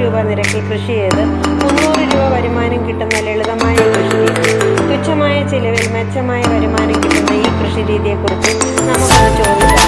രൂപ നിരക്കിൽ കൃഷി ചെയ്ത് മുന്നൂറ് രൂപ വരുമാനം കിട്ടുന്ന ലളിതമായ കൃഷി രീതി. തുച്ഛമായ ചിലവിൽ മെച്ചമായ വരുമാനം കിട്ടുന്ന ഈ കൃഷി രീതിയെക്കുറിച്ച് നമുക്ക് ചോദിച്ചറിയാം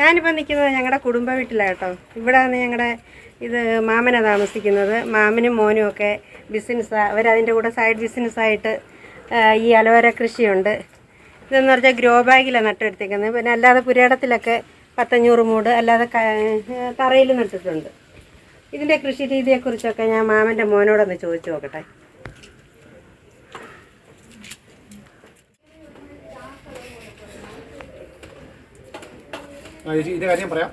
ഞാനിപ്പോൾ നിൽക്കുന്നത് ഞങ്ങളുടെ കുടുംബ വീട്ടിലാണ് കേട്ടോ. ഇവിടെയാണ് ഞങ്ങളുടെ ഇത് മാമനാണ് താമസിക്കുന്നത്. മാമനും മോനും ഒക്കെ ബിസിനസ് അവരതിന്റെ കൂടെ സൈഡ് ബിസിനസ്സായിട്ട് ഈ അലവര കൃഷിയുണ്ട്. ഇതെന്ന് പറഞ്ഞാൽ ഗ്രോ ബാഗിലാണ് നട്ടെടുത്തേക്കുന്നത് പിന്നെ അല്ലാതെ പുരേടത്തിലൊക്കെ പത്തഞ്ഞൂറ് മൂട് അല്ലാതെ തറയിൽ നട്ടിട്ടുണ്ട്. ഇതിന്റെ കൃഷി രീതിയെക്കുറിച്ചൊക്കെ ഞാൻ മാമന്റെ മോനോടൊന്ന് ചോദിച്ചു നോക്കട്ടെ. ഇതിന്റെ കാര്യം പറയാം.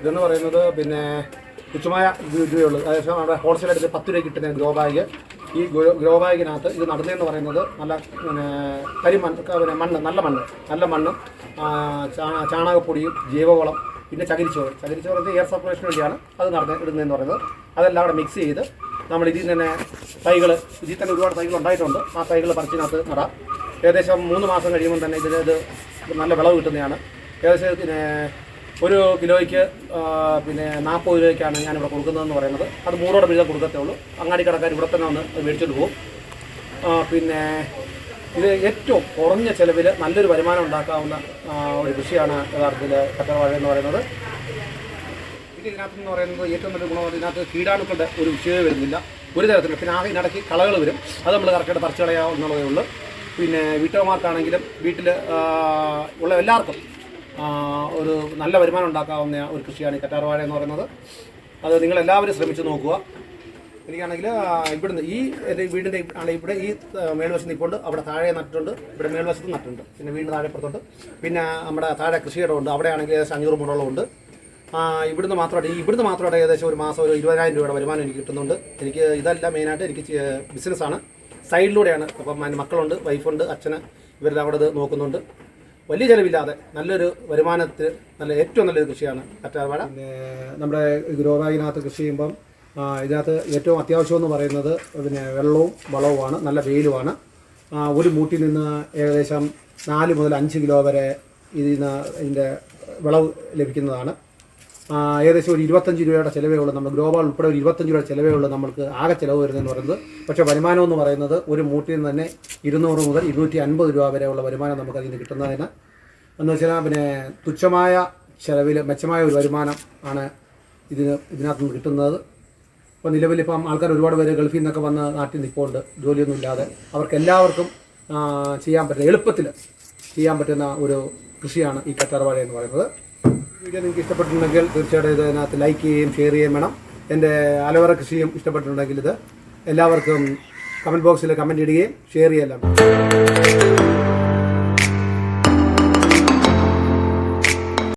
ഇതെന്ന് പറയുന്നത് പിന്നെ തുച്ഛമായ രൂപയുള്ളൂ അതായത് നമ്മുടെ ഹോൾസെയിൽ എടുത്ത് പത്ത് രൂപ കിട്ടുന്ന ഗ്രോ ബാഗ്. ഈ ഗ്രോ- ബാഗിനകത്ത് ഇത് നടുന്നതെന്ന് പറയുന്നത് നല്ല പിന്നെ കരിമൺ പിന്നെ മണ്ണ് നല്ല മണ്ണ് നല്ല മണ്ണും ചാണകപ്പൊടിയും ജൈവവളം പിന്നെ ചകിരിച്ചോറ്. ചകിരിച്ചോറ് എയർ സർക്കുലേഷന് വേണ്ടിയാണ് അത് നടന്ന് ഇടുന്നതെന്ന് പറയുന്നത്. അതെല്ലാം കൂടെ മിക്സ് ചെയ്ത് നമ്മൾ ഇതിൽ തന്നെ തൈകൾ ഇതിൽ തന്നെ ഒരുപാട് തൈകൾ ഉണ്ടായിട്ടുണ്ട്. ആ തൈകൾ പറിച്ചിനകത്ത് നടാം. ഏകദേശം മൂന്ന് മാസം കഴിയുമ്പോൾ തന്നെ ഇതിന് ഇത് നല്ല വിളവ് കിട്ടുന്നതാണ്. ഏകദേശം പിന്നെ ഒരു കിലോയ്ക്ക് പിന്നെ നാൽപ്പത് രൂപയ്ക്കാണ് ഞാനിവിടെ കൊടുക്കുന്നതെന്ന് പറയുന്നത്. അത് മൂറോടെ വീതം കൊടുക്കത്തേ ഉള്ളൂ അങ്ങാടി കടക്കാർ ഇവിടെ തന്നെ വന്ന് മേടിച്ചിട്ട് പോകും. പിന്നെ ഇത് ഏറ്റവും കുറഞ്ഞ ചിലവിൽ നല്ലൊരു വരുമാനം ഉണ്ടാക്കാവുന്ന ഒരു കൃഷിയാണ് യഥാർത്ഥത്തിൽ കറ്റവാഴ എന്ന് പറയുന്നത്. ഇത് ഇതിനകത്ത് എന്ന് പറയുന്നത് ഏറ്റവും നല്ല ഗുണം ഇതിനകത്ത് കീടാണുക്കളുടെ ഒരു വിഷയമേ വരുന്നില്ല. ഒരു തരത്തിലും. പിന്നെ ആകെ ഇടയ്ക്ക് കളകൾ വരും. അത് നമ്മൾ കറക്റ്റായിട്ട് പറിച്ചു കളയാവുന്നതേ ഉള്ളൂ. പിന്നെ വീട്ടമ്മമാർക്കാണെങ്കിലും വീട്ടിൽ ഉള്ള എല്ലാവർക്കും ഒരു നല്ല വരുമാനം ഉണ്ടാക്കാവുന്ന ഒരു കൃഷിയാണ് ഈ കറ്റാർവാഴ എന്ന് പറയുന്നത്. അത് നിങ്ങളെല്ലാവരും ശ്രമിച്ചു നോക്കുക. എനിക്കാണെങ്കിൽ ഇവിടുന്ന് ഈ എന്റെ വീടിന്റെ ആണ് ഇവിടെ ഈ മേൽവശത്ത് ഇപ്പോൾ അവിടെ താഴെ നട്ടിട്ടുണ്ട് ഇവിടെ മേൽവശത്ത് നട്ടിട്ടുണ്ട് പിന്നെ വീടിന് താഴെ പുറത്തുണ്ട്. പിന്നെ നമ്മുടെ താഴെ കൃഷിയിടമുണ്ട് അവിടെ ആണെങ്കിൽ ഏകദേശം അഞ്ഞൂറ് മുടോളം ഉണ്ട്. ഇവിടുന്ന് മാത്രമായിട്ട് ഇവിടുന്ന് മാത്രമായിട്ട് ഏകദേശം ഒരു മാസം ഒരു ഇരുപതിനായിരം രൂപയുടെ വരുമാനം എനിക്ക് കിട്ടുന്നുണ്ട്. എനിക്ക് ഇതല്ല മെയിനായിട്ട് എനിക്ക് ബിസിനസ്സാണ്. സൈഡിലൂടെയാണ് അപ്പം മക്കളുണ്ട് വൈഫുണ്ട് അച്ഛന് ഇവരെല്ലാം അവിടെ നോക്കുന്നുണ്ട്. വലിയ ചിലവില്ലാതെ നല്ലൊരു വരുമാനത്തിൽ നല്ല ഏറ്റവും നല്ലൊരു കൃഷിയാണ് കറ്റാർവാഴ. പിന്നെ നമ്മുടെ ഗ്രോബാഗിനകത്ത് കൃഷി ചെയ്യുമ്പം ഇതിനകത്ത് ഏറ്റവും അത്യാവശ്യം എന്ന് പറയുന്നത് പിന്നെ വെള്ളവും വളവുമാണ് നല്ല വെയിലുമാണ്. ഒരു മൂട്ടിൽ നിന്ന് ഏകദേശം നാല് മുതൽ അഞ്ച് കിലോ വരെ ഇതിൽ നിന്ന് ഇതിന്റെ വിളവ് ലഭിക്കുന്നതാണ്. ഏകദേശം ഒരു ഇരുപത്തഞ്ച് രൂപയുടെ ചിലവേ ഉള്ളൂ നമ്മൾ ഗ്ലോബൽ ഉൾപ്പെടെ ഒരു ഇരുപത്തഞ്ച് രൂപയുടെ ചിലവേ ഉള്ളൂ നമ്മൾക്ക് ആകെ ചിലവ് വരുന്നതെന്ന് പറയുന്നത്. പക്ഷേ വരുമാനം എന്ന് പറയുന്നത് ഒരു മൂട്ടിൽ നിന്ന് തന്നെ ഇരുന്നൂറ് മുതൽ ഇരുന്നൂറ്റി അൻപത് രൂപ വരെയുള്ള വരുമാനം നമുക്ക് അതിൽ നിന്ന് കിട്ടുന്നതിന് എന്ന് വെച്ചാൽ പിന്നെ തുച്ഛമായ ചിലവിൽ മെച്ചമായ ഒരു വരുമാനം ആണ് ഇതിന് ഇതിനകത്ത് നിന്ന് കിട്ടുന്നത്. ഇപ്പോൾ നിലവിലിപ്പം ആൾക്കാർ ഒരുപാട് പേര് ഗൾഫിൽ നിന്നൊക്കെ വന്ന് നാട്ടിൽ നിൽപ്പുണ്ട്. ജോലിയൊന്നും ഇല്ലാതെ. അവർക്ക് എല്ലാവർക്കും ചെയ്യാൻ പറ്റുന്ന എളുപ്പത്തിൽ ചെയ്യാൻ പറ്റുന്ന ഒരു കൃഷിയാണ് ഈ കറ്റാർവാഴ എന്ന് പറയുന്നത്. വീഡിയോ നിങ്ങൾക്ക് ഇഷ്ടപ്പെട്ടിട്ടുണ്ടെങ്കിൽ തീർച്ചയായിട്ടും ഇതിനകത്ത് ലൈക്ക് ചെയ്യുകയും ഷെയർ ചെയ്യുകയും വേണം എന്റെ അലവറ കൃഷിയും ഇഷ്ടപ്പെട്ടിട്ടുണ്ടെങ്കിൽ ഇത് എല്ലാവർക്കും കമന്റ് ബോക്സിൽ കമന്റ് ഇടുകയും ഷെയർ വേണം.